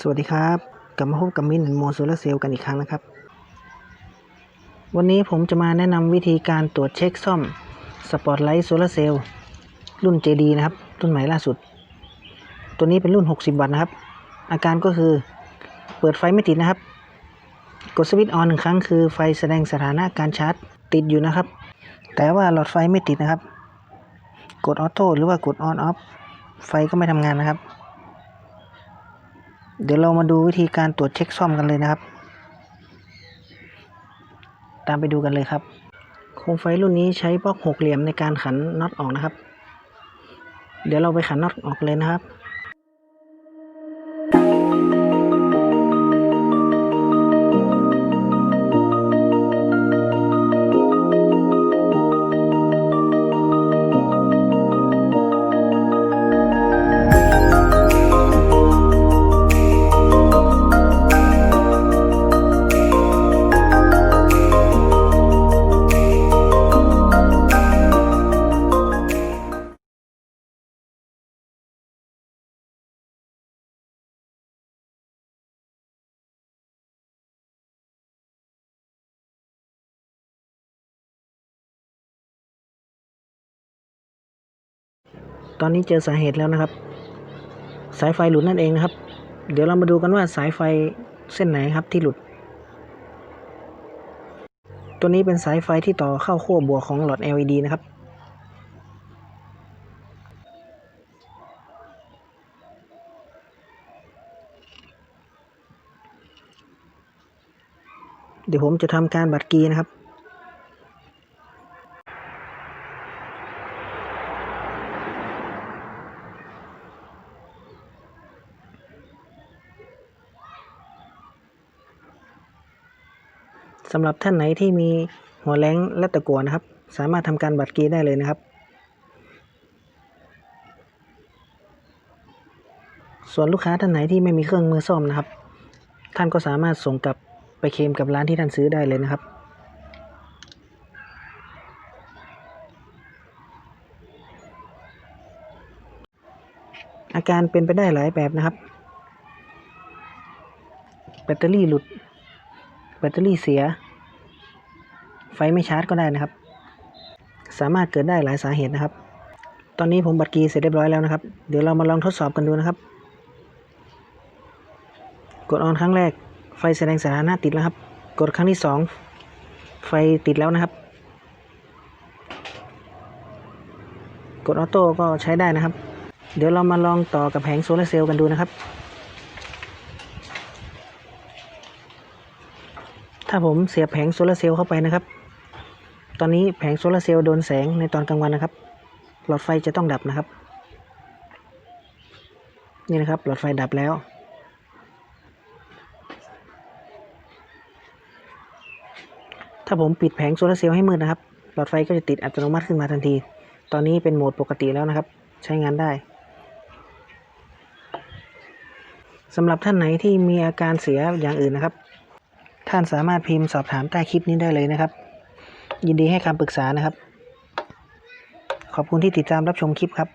สวัสดีครับ กลับมาพบกับมินโมโซลาเซลล์กันอีกครั้งนะครับ วันนี้ผมจะมาแนะนำวิธีการตรวจเช็คซ่อมสปอตไลท์โซลาเซลล์รุ่น JD นะครับ รุ่นใหม่ล่าสุด ตัวนี้เป็นรุ่น 60 วัตต์นะครับ อาการก็คือเปิดไฟไม่ติดนะครับ กดสวิตช์ออนหนึ่งครั้งคือไฟแสดงสถานะการชาร์จติดอยู่นะครับ แต่ว่าหลอดไฟไม่ติดนะครับ กดออโต้หรือว่ากดออนออฟไฟก็ไม่ทำงานนะครับ เดี๋ยวเรามาดูวิธีการตรวจเช็คซ่อมกันเลยนะครับ ตามไปดูกันเลยครับ โคมไฟรุ่นนี้ใช้บล็อกหกเหลี่ยมในการขันน็อตออกนะครับ เดี๋ยวเราไปขันน็อตออกเลยนะครับ ตอนนี้เจอสาเหตุแล้วนะครับ สายไฟหลุดนั่นเองนะครับ เดี๋ยวเรามาดูกันว่าสายไฟเส้นไหนครับที่หลุด ตัวนี้เป็นสายไฟที่ต่อเข้าขั้วบวกของหลอด LED นะครับเดี๋ยวผมจะทำการบัดกีนะครับ สำหรับท่านไหนที่มีหัวแรงและตะกัวนะครับ สามารถทำการบัดกีได้เลยนะครับ ส่วนลูกค้าท่านไหนที่ไม่มีเครื่องมือซ่อมนะครับ ท่านก็สามารถส่งกลับไปเคลมกับร้านที่ท่านซื้อได้เลยนะครับอาการเป็นไปได้หลายแบบนะครับ แบตเตอรี่หลุด แบตเตอรี่เสีย ไฟไม่ชาร์จก็ได้นะครับ สามารถเกิดได้หลายสาเหตุนะครับ ตอนนี้ผมบัตรกีเสร็จเรียบร้อยแล้วนะครับ เดี๋ยวเรามาลองทดสอบกันดูนะครับ กดออนครั้งแรก ไฟแสดงสถานะติดแล้วครับ กดครั้งที่สองไฟติดแล้วนะครับ กดออโต้ก็ใช้ได้นะครับ เดี๋ยวเรามาลองต่อกับแผงโซลาร์เซลล์กันดูนะครับถ้าผมเสียบแผงโซลาร์เซลล์เข้าไปนะครับ ตอนนี้แผงโซลาร์เซลล์โดนแสงในตอนกลางวันนะครับ หลอดไฟจะต้องดับนะครับ นี่นะครับ หลอดไฟดับแล้ว ถ้าผมปิดแผงโซลาร์เซลล์ให้มืดนะครับ หลอดไฟก็จะติดอัตโนมัติขึ้นมาทันที ตอนนี้เป็นโหมดปกติแล้วนะครับ ใช้งานได้สำหรับท่านไหนที่มีอาการเสียอย่างอื่นนะครับ ท่านสามารถพิมพ์สอบถามใต้คลิปนี้ได้เลยนะครับ ยินดีให้คำปรึกษานะครับ ขอบคุณที่ติดตามรับชมคลิปครับ